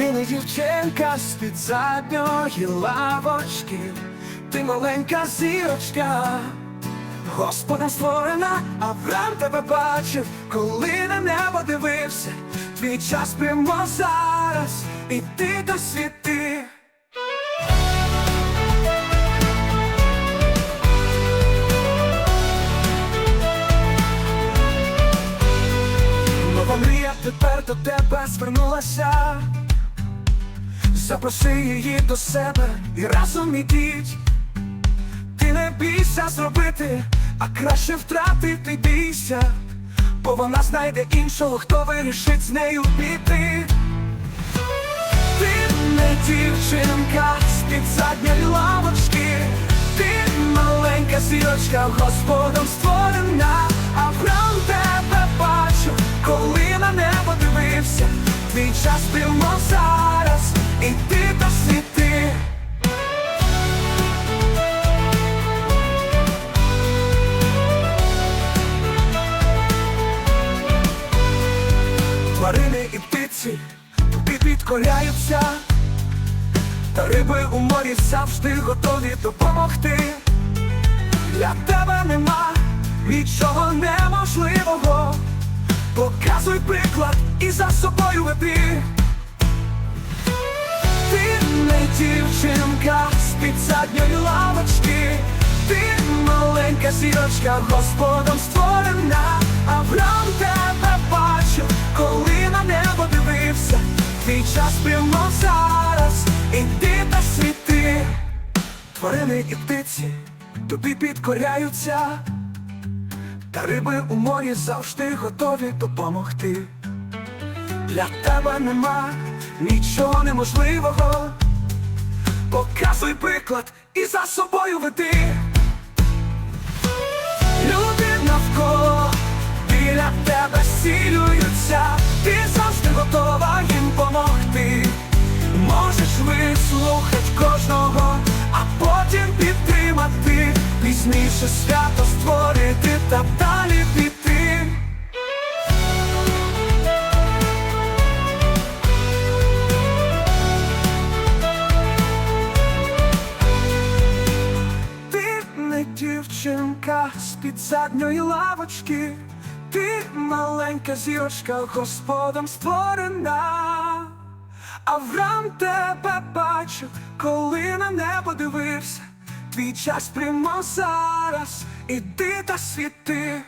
Ти не дівчинка з-під задньої лавочки, ти маленька зірочка, Господом створена, Авраам тебе бачив, коли на небо дивився, твій час прямо зараз, і ти до світи. Нова мрія тепер до тебе звернулася. Запроси її до себе і разом ідіть. Ти не бійся зробити, а краще втратити бійся, бо вона знайде іншого, хто вирішить з нею піти. Ти не дівчинка з-під задньої лавочки, ти маленька зірочка, Господом створена, Авраам тебе бачив, коли на небо дивився, твій час прямо Тварини і птиці підкоряються, та риби у морі завжди готові допомогти. Для тебе нема нічого неможливого. Показуй приклад і за собою веди. Ти не дівчинка з-під задньої лавочки, ти маленька зірочка, Господом створена, час зараз, іди та світи, тварини і птиці тобі підкоряються, та риби у морі завжди готові допомогти. Для тебе нема нічого неможливого. Показуй приклад і за собою веди. Люди навколо біля тебе зцілюються, та далі піти. Ти не дівчинка з-під задньої лавочки, ти маленька зірочка, Господом створена. Авраам тебе бачив, коли на небо дивився, твій час прямо зараз, іди та світи.